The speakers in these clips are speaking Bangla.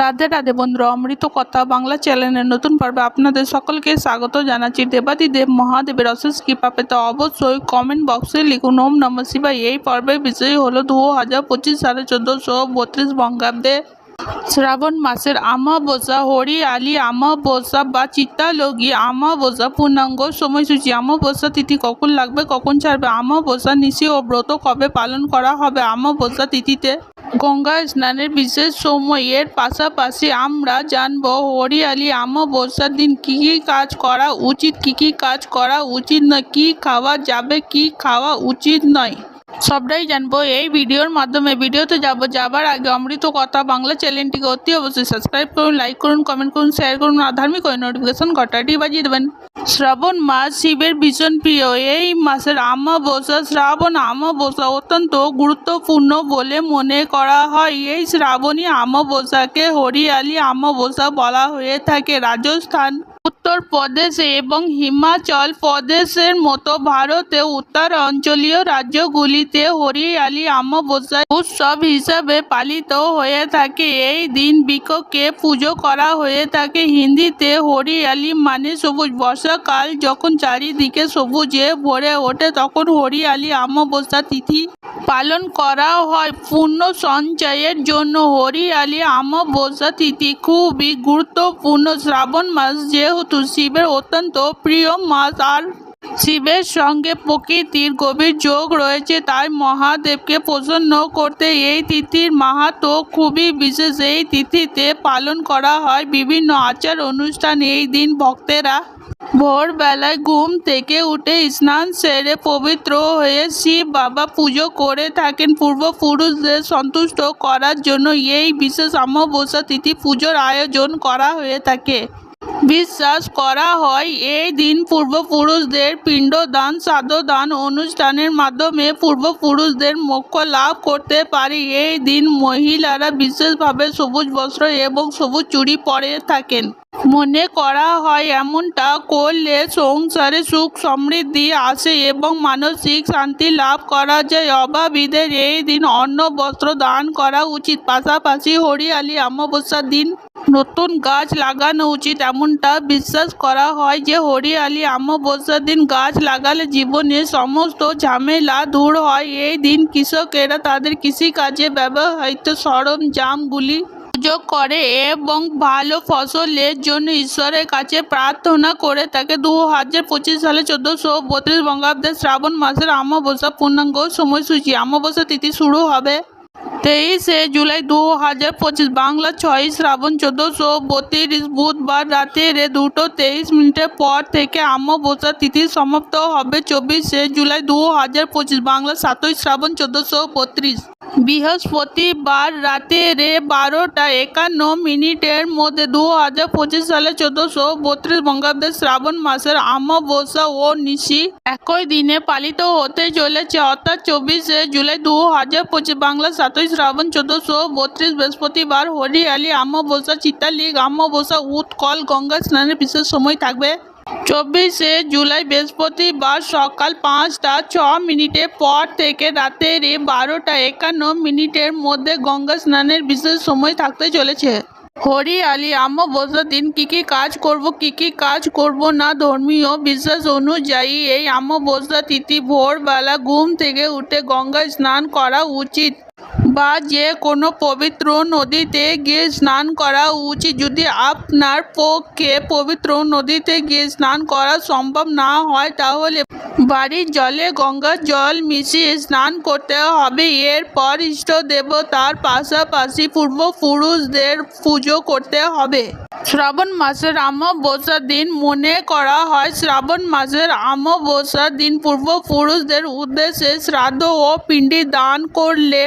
রাধে রাধে বন্ধুরা, অমৃত কথা বাংলা চ্যানেলের নতুন পর্বে আপনাদের সকলকে স্বাগত জানাচ্ছি। দেবাদিদেব মহাদেবের অশেষ কৃপা পেতে অবশ্যই কমেন্ট বক্সে লিখুন, ওম নম শিবায়। এই পর্বের বিষয় হলো দু হাজার পঁচিশ সালে চোদ্দোশো বত্রিশ বঙ্গাব্দে শ্রাবণ মাসের আমাবস্যা হরি আলী আমাবস্যা বা চিত্তালগী আমাবস্যা পূর্ণাঙ্গ সময়সূচি। আমাবস্যা তিথি কখন লাগবে, কখন ছাড়বে? আমাবস্যা নিশি ও ব্রত কবে পালন করা হবে? আমাবস্যা তিথিতে গঙ্গা স্নানের বিশেষ সময়ের পাশাপাশি আমরা জানব, হরিয়ালি আমাবস্যার দিন কী কী কাজ করা উচিত, কী কী কাজ করা উচিত নয়, কী খাওয়া যাবে, কী খাওয়া উচিত নয়। সবটাই জানব। এই ভিডিওর মাধ্যমে ভিডিওতে যাব যাবার আগে অমৃত কথা বাংলা চ্যানেলটিকে অতি অবশ্যই সাবস্ক্রাইব করুন লাইক করুন কমেন্ট করুন শেয়ার করুন, আর ধার্মিক ওই নোটিফিকেশন ঘটাটি বাজিয়ে দেবেন। শ্রাবণ মাস শিবের ভীষণ প্রিয়। এই মাসের আমাবস্যা শ্রাবণ আমাবস্যা অত্যন্ত গুরুত্বপূর্ণ বলে মনে করা হয়। এই শ্রাবণী আমাবস্যাকে হরিয়ালি আমাবস্যা বলা হয়ে থাকে। রাজস্থান উত্তরপ্রদেশ এবং হিমাচল প্রদেশের মতো ভারতে উত্তর অঞ্চলীয় রাজ্যগুলিতে হরিয়ালি অমাবস্যা উৎসব হিসাবে পালিত হয়ে থাকে। এই দিন বৃক্ষকে পুজো করা হয়ে থাকে। হিন্দিতে হরিয়ালি মানে সবুজ। বর্ষাকাল যখন চারিদিকে সবুজে ভরে ওঠে, তখন হরিয়ালি অমাবস্যা তিথি পালন করা হয়। পূর্ণ সঞ্চয়ের জন্য হরিয়ালি অমাবস্যা তিথি খুবই গুরুত্বপূর্ণ। শ্রাবণ মাস যেহেতু শিবের অত্যন্ত প্রিয় মাস আর শিবের সঙ্গে প্রকৃতির গভীর যোগ রয়েছে, তাই মহাদেবকে প্রসন্ন করতে এই তিথির মাহাত্ম খুবই বিশেষ। এই তিথিতে পালন করা হয় বিভিন্ন আচার অনুষ্ঠান। এই দিন ভক্তেরা ভোরবেলায় ঘুম থেকে উঠে স্নান সেরে পবিত্র হয়ে শিব বাবা পুজো করে থাকেন। পূর্বপুরুষদের সন্তুষ্ট করার জন্য এই বিশেষ অমাবস্যা তিথি পুজোর আয়োজন করা হয়ে থাকে। বিশ্বাস করা হয়, এই দিন পূর্বপুরুষদের পিণ্ডদান দান অনুষ্ঠানের মাধ্যমে পূর্বপুরুষদের মোক্ষ লাভ করতে পারে। এই দিন মহিলারা বিশেষভাবে সবুজ বস্ত্র এবং সবুজ চুড়ি পরে থাকেন। মনে করা হয়, এমনটা করলে সংসারে সুখ সমৃদ্ধি আসে এবং মানসিক শান্তি লাভ করা যায়। অভাবীদের এই দিন অন্ন, বস্ত্র দান করা উচিত। পাশাপাশি হরিয়ালি, অমাবস্যার দিন নতুন গাছ লাগানো উচিত। এমনটা বিশ্বাস করা হয় যে হরিয়ালি অমাবস্যার দিন গাছ লাগালে জীবনে সমস্ত ঝামেলা দূর হয়। এই দিন কৃষকেরা তাদের কৃষিকাজে ব্যবহৃত সরঞ্জামগুলি পুজো করে এবং ভালো ফসলের জন্য ঈশ্বরের কাছে প্রার্থনা করে তাকে দু হাজার পঁচিশ সালে চোদ্দোশো বত্রিশ বঙ্গাব্দের শ্রাবণ মাসের অমাবস্যা পূর্ণাঙ্গ সময়সূচি। অমাবস্যা তিথি শুরু হবে। তেইশে জুলাই দু হাজার পঁচিশ বাংলা ছয়, শ্রাবণ চোদ্দোশো বত্রিশ বুধবার রাতের দুটো তেইশ মিনিটের পর থেকে অমাবস্যা তিথি সমাপ্ত হবে চব্বিশে জুলাই দু হাজার পঁচিশ বাংলা সাতই, শ্রাবণ চোদ্দোশো বত্রিশ। বৃহস্পতিবার রাতের বারোটা একান্ন মিনিটের মধ্যে দু হাজার পঁচিশ সালে চোদ্দোশো বত্রিশ বঙ্গাব্দের শ্রাবণ মাসের অমাবস্যা ও নিশি একই দিনে পালিত হতে চলেছে, অর্থাৎ চব্বিশে জুলাই দু হাজার পঁচিশ বাংলা সাতই শ্রাবণ চোদ্দোশো বত্রিশ বৃহস্পতিবার হরিয়ালি অমাবস্যা চিতালিগ অমাবস্যা উৎকল গঙ্গা স্নানের বিশেষ সময় থাকবে। চব্বিশে জুলাই বৃহস্পতিবার সকাল পাঁচটা ছ মিনিটের পর থেকে রাতের বারোটা একান্ন মিনিটের মধ্যে গঙ্গা স্নানের বিশেষ সময় থাকতে চলেছে। হরি হরিয়ালি অমাবস্যার দিন কী কী কাজ করব, কী কী কাজ করব না ধর্মীয় বিশ্বাস অনুযায়ী এই অমাবস্যা তিথি ভোরবেলা ঘুম থেকে উঠে গঙ্গা স্নান করা উচিত। বা যে কোনো পবিত্র নদীতে গিয়ে স্নান করা উচিত। যদি আপনার পক্ষে পবিত্র নদীতে গিয়ে স্নান করা সম্ভব না হয়, তাহলে বাড়ির জলে গঙ্গার জল মিশিয়ে স্নান করতে হবে। এরপর ইষ্ট দেবতার পাশাপাশি পূর্বপুরুষদের পুজো করতে হবে। শ্রাবণ মাসের অমাবস্যার দিন মনে করা হয়, শ্রাবণ মাসের অমাবস্যার দিন পূর্বপুরুষদের উদ্দেশ্যে শ্রাদ্ধ ও পিণ্ডি দান করলে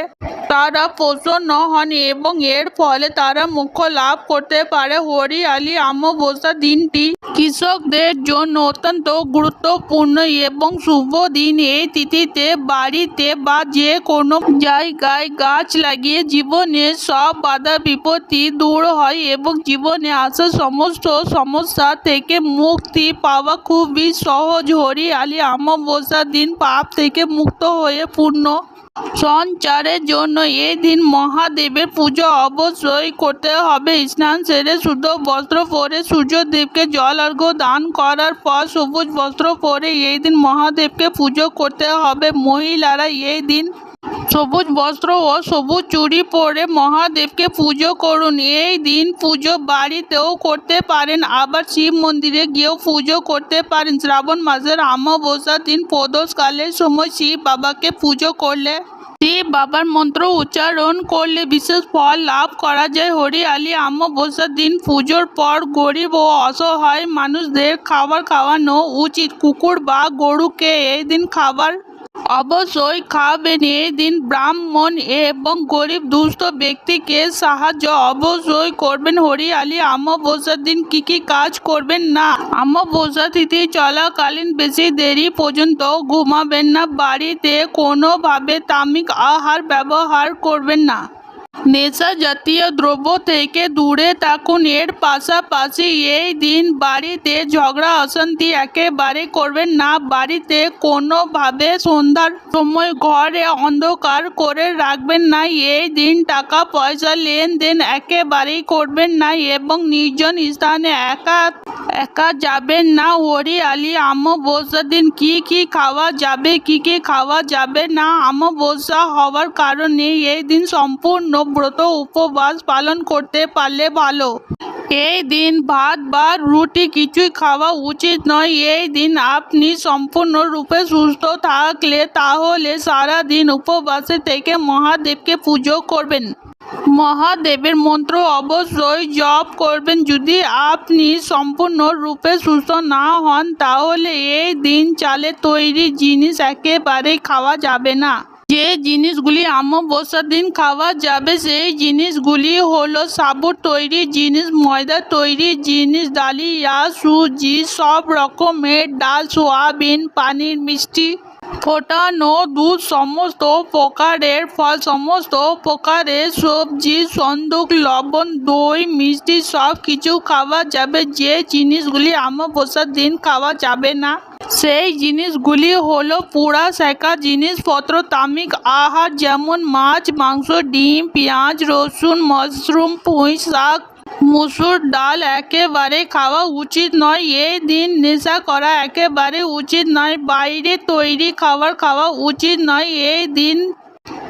তারা প্রসন্ন হন এবং এর ফলে তারা মুখ্য লাভ করতে পারে। হরিয়ালি অমাবস্যা দিনটি কৃষকদের জন্য অত্যন্ত গুরুত্বপূর্ণ এবং শুভ দিন। এই তিথিতে বাড়িতে বা যে কোনো জায়গায় গাছ লাগিয়ে জীবনে সব বাধা বিপত্তি দূর হয় এবং জীবনে আসা সমস্ত সমস্যা থেকে মুক্তি পাওয়া খুবই সহজ। হরিয়ালি অমাবস্যার দিন পাপ থেকে মুক্ত হয়ে পূর্ণ সঞ্চারের জন্য এই দিন মহাদেবের পুজো অবশ্যই করতে হবে। স্নান সেরে শুদ্ধ বস্ত্র পরে সূর্যদেবকে জল অর্ঘ্য দান করার পর সবুজ বস্ত্র পরে এই দিন মহাদেবকে পুজো করতে হবে। মহিলারা এই দিন সবুজ বস্ত্র ও সবুজ চুড়ি পরে মহাদেবকে পুজো করুন। এই দিন পুজো বাড়িতেও করতে পারেন, আবার শিব মন্দিরে গিয়েও পুজো করতে পারেন। শ্রাবণ মাসের অমাবস্যার দিন প্রদোষকালের সময় শিব বাবাকে পুজো করলে, শিব বাবার মন্ত্র উচ্চারণ করলে বিশেষ ফল লাভ করা যায়। হরিয়ালি অমাবস্যার দিন পুজোর পর গরিব ও অসহায় মানুষদের খাবার খাওয়ানো উচিত। কুকুর বা গরুকে এই দিন খাবার অবশ্যই খাবেন এই দিন ব্রাহ্মণ এবং গরিব দুস্থ ব্যক্তিকে সাহায্য অবশ্যই করবেন। হরিয়ালি অমাবস্যার দিন কি কি কাজ করবেন? না, অমাবস্যা তিথি চলাকালীন বেশি দেরি পর্যন্ত ঘুমাবেন না। বাড়িতে কোনোভাবে তামিক আহার ব্যবহার করবেন না। নেশা জাতীয় দ্রব্য থেকে দূরে থাকুন। এর পাশাপাশি এই দিন বাড়িতে ঝগড়া, অশান্তি একেবারে করবেন না। বাড়িতে কোনোভাবে সন্ধ্যার সময় ঘরে অন্ধকার করে রাখবেন না। এই দিন টাকা পয়সা লেনদেন একেবারেই করবেন না এবং নির্জন স্থানে একা একা যাবেন না। ওরি হরিয়ালি অমাবস্যার দিন কি কি খাওয়া যাবে, কি কি খাওয়া যাবে না? অমাবস্যা হওয়ার কারণে এই দিন সম্পূর্ণ ব্রত উপবাস পালন করতে পারলে ভালো। এই দিন ভাত বা রুটি কিছুই খাওয়া উচিত নয়। এই দিন আপনি সম্পূর্ণরূপে সুস্থ থাকলে তাহলে সারা দিন উপবাসে থেকে মহাদেবকে পুজো করবেন। মহাদেবের মন্ত্র অবশ্যই জপ করবেন। যদি আপনি সম্পূর্ণরূপে সুস্থ না হন, তাহলে এই দিন চালে তৈরি জিনিস একেবারে খাওয়া যাবে না। যে জিনিসগুলি অমাবস্যার দিন খাওয়া যাবে, সেই জিনিসগুলি হলো সাবুর তৈরি জিনিস ময়দা তৈরি জিনিস, ডালিয়া, সুজি, সব রকমের ডাল, সোয়াবিন, পানির মিষ্টি, ফোটানো দুধ, সমস্ত প্রকারের ফল, সমস্ত প্রকারের সবজি, সন্দুক, লবণ, দই, মিষ্টি সব কিছু খাওয়া যাবে। যে জিনিসগুলি অমাবস্যার দিন খাওয়া যাবে না। সেই জিনিসগুলি হলো পোড়া, শেখা জিনিসপত্র তামিক, আহার যেমন মাছ, মাংস, ডিম, পেঁয়াজ, রসুন, মাশরুম, পুঁই শাক, মুসুর ডাল একেবারে খাওয়া উচিত নয়। এই দিন নেশা করা একেবারে উচিত নয়। বাইরে তৈরি খাবার খাওয়া উচিত নয়। এই দিন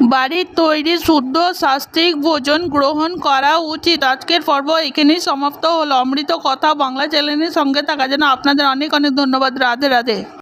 বাড়ির তৈরি শুদ্ধ সাত্বিক ভোজন গ্রহণ করা উচিত। আজকের পর্ব এখানেই সমাপ্ত হলো। অমৃত কথা বাংলা চ্যানেলের সঙ্গে থাকার জন্য আপনাদের অনেক অনেক ধন্যবাদ। রাধে রাধে।